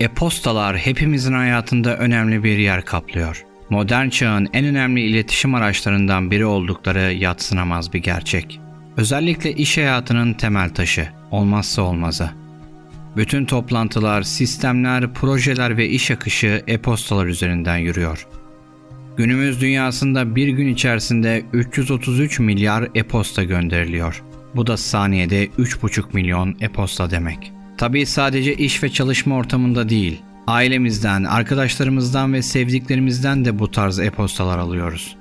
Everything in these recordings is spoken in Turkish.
E-postalar hepimizin hayatında önemli bir yer kaplıyor. Modern çağın en önemli iletişim araçlarından biri oldukları yatsınamaz bir gerçek. Özellikle iş hayatının temel taşı, olmazsa olmazı. Bütün toplantılar, sistemler, projeler ve iş akışı e-postalar üzerinden yürüyor. Günümüz dünyasında bir gün içerisinde 333 milyar e-posta gönderiliyor. Bu da saniyede 3,5 milyon e-posta demek. Tabii sadece iş ve çalışma ortamında değil, ailemizden, arkadaşlarımızdan ve sevdiklerimizden de bu tarz e-postalar alıyoruz.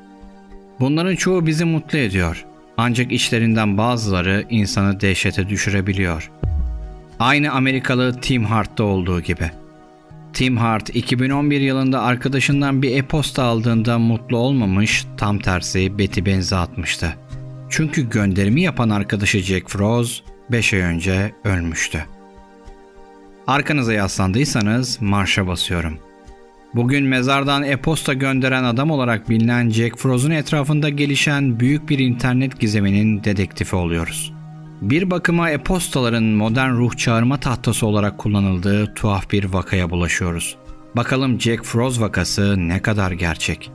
Bunların çoğu bizi mutlu ediyor. Ancak içlerinden bazıları insanı dehşete düşürebiliyor. Aynı Amerikalı Tim Hart'ta olduğu gibi. Tim Hart 2011 yılında arkadaşından bir e-posta aldığında mutlu olmamış, tam tersi Betty benze atmıştı. Çünkü gönderimi yapan arkadaşı Jack Frost 5 ay önce ölmüştü. Arkanıza yaslandıysanız marşa basıyorum. Bugün mezardan e-posta gönderen adam olarak bilinen Jack Frost'un etrafında gelişen büyük bir internet gizeminin dedektifi oluyoruz. Bir bakıma e-postaların modern ruh çağırma tahtası olarak kullanıldığı tuhaf bir vakaya bulaşıyoruz. Bakalım Jack Frost vakası ne kadar gerçek?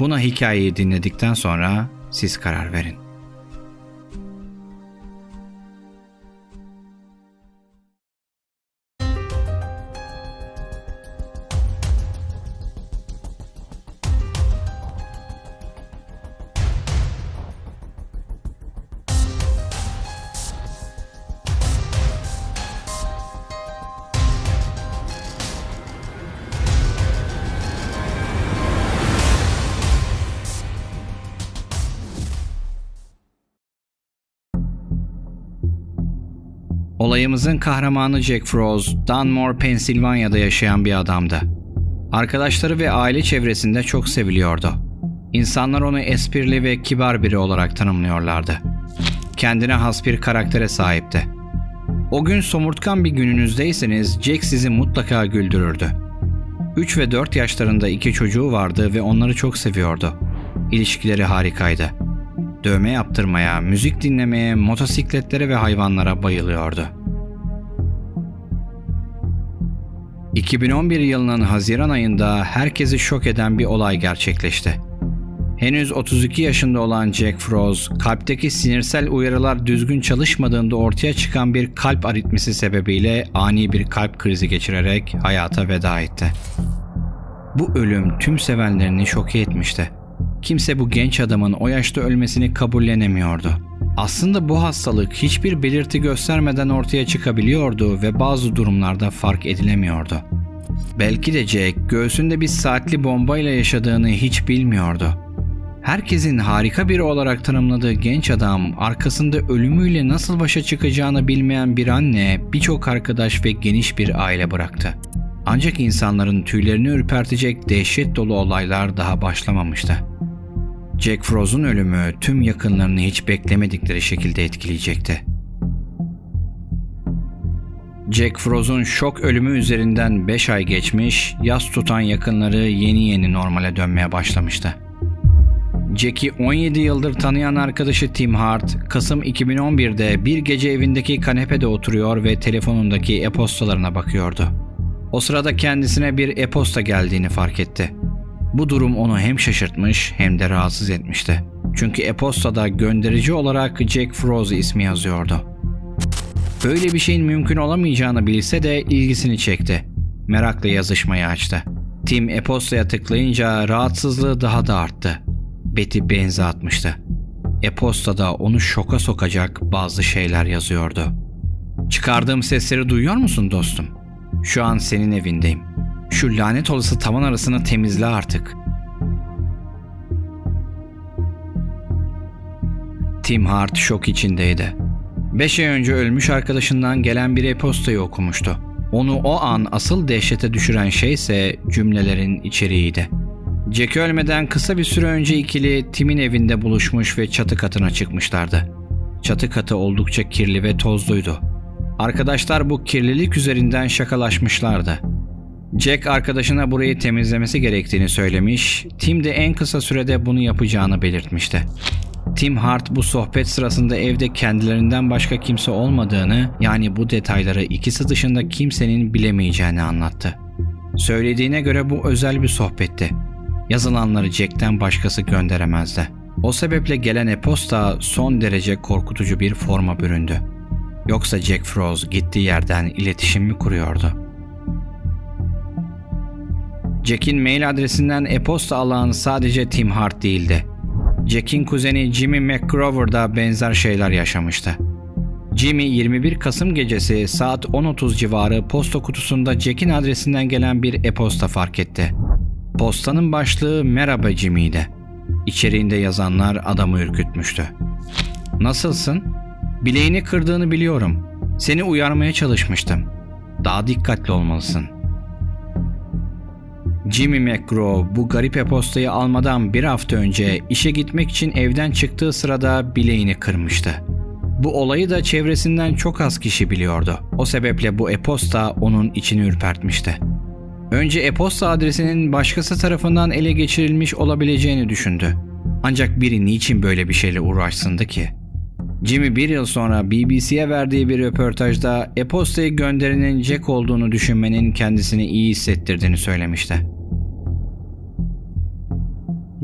Buna hikayeyi dinledikten sonra siz karar verin. Olayımızın kahramanı Jack Frost, Dunmore, Pensilvanya'da yaşayan bir adamdı. Arkadaşları ve aile çevresinde çok seviliyordu. İnsanlar onu esprili ve kibar biri olarak tanımlıyorlardı. Kendine has bir karaktere sahipti. O gün somurtkan bir gününüzdeyseniz Jack sizi mutlaka güldürürdü. 3 ve 4 yaşlarında iki çocuğu vardı ve onları çok seviyordu. İlişkileri harikaydı. Dövme yaptırmaya, müzik dinlemeye, motosikletlere ve hayvanlara bayılıyordu. 2011 yılının Haziran ayında herkesi şok eden bir olay gerçekleşti. Henüz 32 yaşında olan Jack Frost, kalpteki sinirsel uyarılar düzgün çalışmadığında ortaya çıkan bir kalp aritmisi sebebiyle ani bir kalp krizi geçirerek hayata veda etti. Bu ölüm tüm sevenlerini şok etmişti. Kimse bu genç adamın o yaşta ölmesini kabullenemiyordu. Aslında bu hastalık hiçbir belirti göstermeden ortaya çıkabiliyordu ve bazı durumlarda fark edilemiyordu. Belki de Jack göğsünde bir saatli bombayla yaşadığını hiç bilmiyordu. Herkesin harika biri olarak tanımladığı genç adam arkasında ölümüyle nasıl başa çıkacağını bilmeyen bir anne, birçok arkadaş ve geniş bir aile bıraktı. Ancak insanların tüylerini ürpertecek dehşet dolu olaylar daha başlamamıştı. Jack Frost'un ölümü tüm yakınlarını hiç beklemedikleri şekilde etkileyecekti. Jack Frost'un şok ölümü üzerinden 5 ay geçmiş, yas tutan yakınları yeni yeni normale dönmeye başlamıştı. Jack'i 17 yıldır tanıyan arkadaşı Tim Hart, Kasım 2011'de bir gece evindeki kanepede oturuyor ve telefonundaki e-postalarına bakıyordu. O sırada kendisine bir e-posta geldiğini fark etti. Bu durum onu hem şaşırtmış hem de rahatsız etmişti. Çünkü e-postada gönderici olarak Jack Frost ismi yazıyordu. Böyle bir şeyin mümkün olamayacağını bilse de ilgisini çekti. Merakla yazışmayı açtı. Tim e-postaya tıklayınca rahatsızlığı daha da arttı. Betty benze atmıştı. E-postada onu şoka sokacak bazı şeyler yazıyordu. Çıkardığım sesleri duyuyor musun dostum? Şu an senin evindeyim. Şu lanet olası tavan arasını temizle artık. Tim Hart şok içindeydi. 5 ay önce ölmüş arkadaşından gelen bir e-postayı okumuştu. Onu o an asıl dehşete düşüren şey ise cümlelerin içeriğiydi. Jack ölmeden kısa bir süre önce ikili Tim'in evinde buluşmuş ve çatı katına çıkmışlardı. Çatı katı oldukça kirli ve tozluydu. Arkadaşlar bu kirlilik üzerinden şakalaşmışlardı. Jack arkadaşına burayı temizlemesi gerektiğini söylemiş, Tim de en kısa sürede bunu yapacağını belirtmişti. Tim Hart bu sohbet sırasında evde kendilerinden başka kimse olmadığını yani bu detayları ikisi dışında kimsenin bilemeyeceğini anlattı. Söylediğine göre bu özel bir sohbetti. Yazılanları Jack'ten başkası gönderemezdi. O sebeple gelen e-posta son derece korkutucu bir forma büründü. Yoksa Jack Frost gittiği yerden iletişim mi kuruyordu? Jack'in mail adresinden e-posta alan sadece Tim Hart değildi. Jack'in kuzeni Jimmy McGrover da benzer şeyler yaşamıştı. Jimmy 21 Kasım gecesi saat 10.30 civarı posta kutusunda Jack'in adresinden gelen bir e-posta fark etti. Postanın başlığı Merhaba Jimmy'ydi. İçeriğinde yazanlar adamı ürkütmüştü. Nasılsın? Bileğini kırdığını biliyorum. Seni uyarmaya çalışmıştım. Daha dikkatli olmalısın. Jimmy McGraw bu garip e-postayı almadan bir hafta önce işe gitmek için evden çıktığı sırada bileğini kırmıştı. Bu olayı da çevresinden çok az kişi biliyordu. O sebeple bu e-posta onun içini ürpertmişti. Önce e-posta adresinin başkası tarafından ele geçirilmiş olabileceğini düşündü. Ancak biri niçin böyle bir şeyle uğraşsındı ki? Jimmy bir yıl sonra BBC'ye verdiği bir röportajda e-postayı gönderenin Jack olduğunu düşünmenin kendisini iyi hissettirdiğini söylemişti.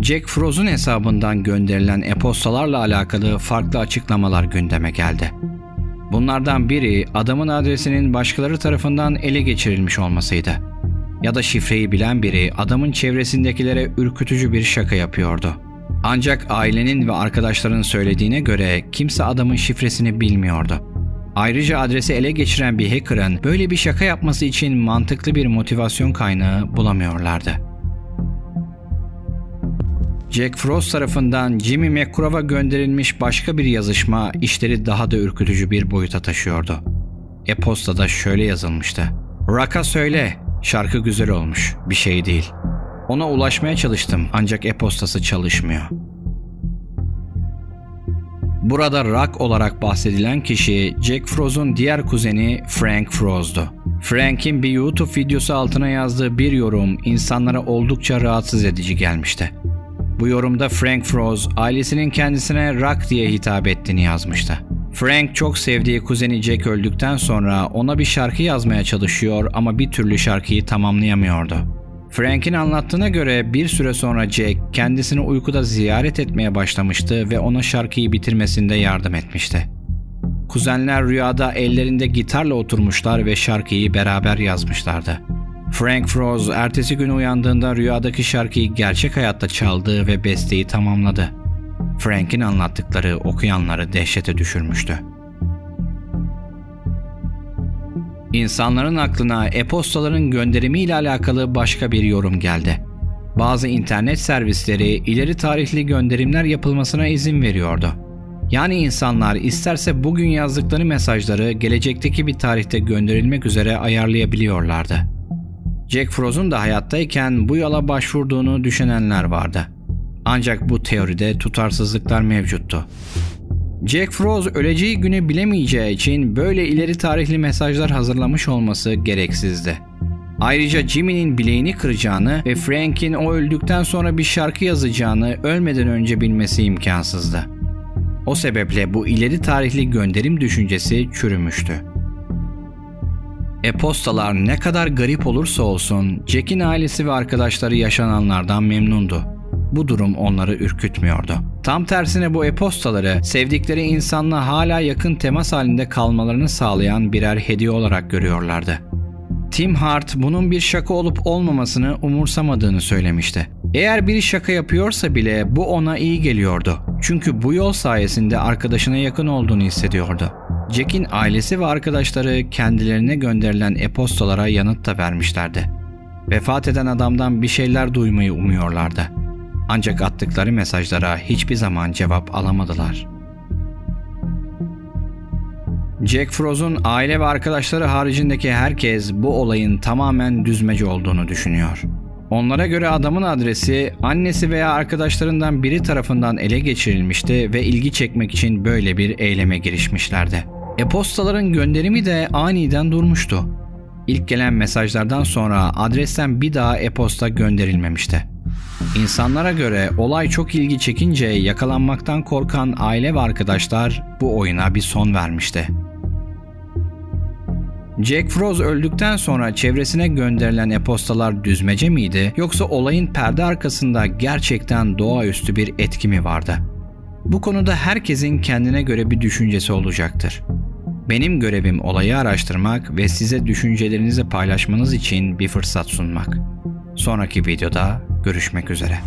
Jack Frost'un hesabından gönderilen e-postalarla alakalı farklı açıklamalar gündeme geldi. Bunlardan biri adamın adresinin başkaları tarafından ele geçirilmiş olmasıydı. Ya da şifreyi bilen biri adamın çevresindekilere ürkütücü bir şaka yapıyordu. Ancak ailenin ve arkadaşların söylediğine göre kimse adamın şifresini bilmiyordu. Ayrıca adresi ele geçiren bir hacker'ın böyle bir şaka yapması için mantıklı bir motivasyon kaynağı bulamıyorlardı. Jack Frost tarafından Jimmy McCrove'a gönderilmiş başka bir yazışma işleri daha da ürkütücü bir boyuta taşıyordu. E-postada şöyle yazılmıştı. Rock'a söyle, şarkı güzel olmuş, bir şey değil. Ona ulaşmaya çalıştım ancak e-postası çalışmıyor. Burada Rock olarak bahsedilen kişi Jack Frost'un diğer kuzeni Frank Frost'du. Frank'in bir YouTube videosu altına yazdığı bir yorum insanlara oldukça rahatsız edici gelmişti. Bu yorumda Frank Frost ailesinin kendisine Rock diye hitap ettiğini yazmıştı. Frank çok sevdiği kuzeni Jack öldükten sonra ona bir şarkı yazmaya çalışıyor ama bir türlü şarkıyı tamamlayamıyordu. Frank'in anlattığına göre bir süre sonra Jack kendisini uykuda ziyaret etmeye başlamıştı ve ona şarkıyı bitirmesinde yardım etmişti. Kuzenler rüyada ellerinde gitarla oturmuşlar ve şarkıyı beraber yazmışlardı. Frank Frost ertesi gün uyandığında rüyadaki şarkıyı gerçek hayatta çaldı ve besteyi tamamladı. Frank'in anlattıkları okuyanları dehşete düşürmüştü. İnsanların aklına e-postaların gönderimiyle alakalı başka bir yorum geldi. Bazı internet servisleri ileri tarihli gönderimler yapılmasına izin veriyordu. Yani insanlar isterse bugün yazdıkları mesajları gelecekteki bir tarihte gönderilmek üzere ayarlayabiliyorlardı. Jack Frost'un da hayattayken bu yola başvurduğunu düşünenler vardı. Ancak bu teoride tutarsızlıklar mevcuttu. Jack Frost öleceği günü bilemeyeceği için böyle ileri tarihli mesajlar hazırlamış olması gereksizdi. Ayrıca Jimmy'nin bileğini kıracağını ve Frank'in o öldükten sonra bir şarkı yazacağını ölmeden önce bilmesi imkansızdı. O sebeple bu ileri tarihli gönderim düşüncesi çürümüştü. E-postalar ne kadar garip olursa olsun Jack'in ailesi ve arkadaşları yaşananlardan memnundu. Bu durum onları ürkütmüyordu. Tam tersine bu e-postaları sevdikleri insanla hala yakın temas halinde kalmalarını sağlayan birer hediye olarak görüyorlardı. Tim Hart bunun bir şaka olup olmamasını umursamadığını söylemişti. Eğer biri şaka yapıyorsa bile bu ona iyi geliyordu. Çünkü bu yol sayesinde arkadaşına yakın olduğunu hissediyordu. Jack'in ailesi ve arkadaşları kendilerine gönderilen e-postalara yanıt da vermişlerdi. Vefat eden adamdan bir şeyler duymayı umuyorlardı. Ancak attıkları mesajlara hiçbir zaman cevap alamadılar. Jack Frost'un aile ve arkadaşları haricindeki herkes bu olayın tamamen düzmece olduğunu düşünüyor. Onlara göre adamın adresi annesi veya arkadaşlarından biri tarafından ele geçirilmişti ve ilgi çekmek için böyle bir eyleme girişmişlerdi. E-postaların gönderimi de aniden durmuştu. İlk gelen mesajlardan sonra adresten bir daha e-posta gönderilmemişti. İnsanlara göre olay çok ilgi çekince yakalanmaktan korkan aile ve arkadaşlar bu oyuna bir son vermişti. Jack Frost öldükten sonra çevresine gönderilen e-postalar düzmece miydi yoksa olayın perde arkasında gerçekten doğaüstü bir etki mi vardı? Bu konuda herkesin kendine göre bir düşüncesi olacaktır. Benim görevim olayı araştırmak ve size düşüncelerinizi paylaşmanız için bir fırsat sunmak. Sonraki videoda görüşmek üzere.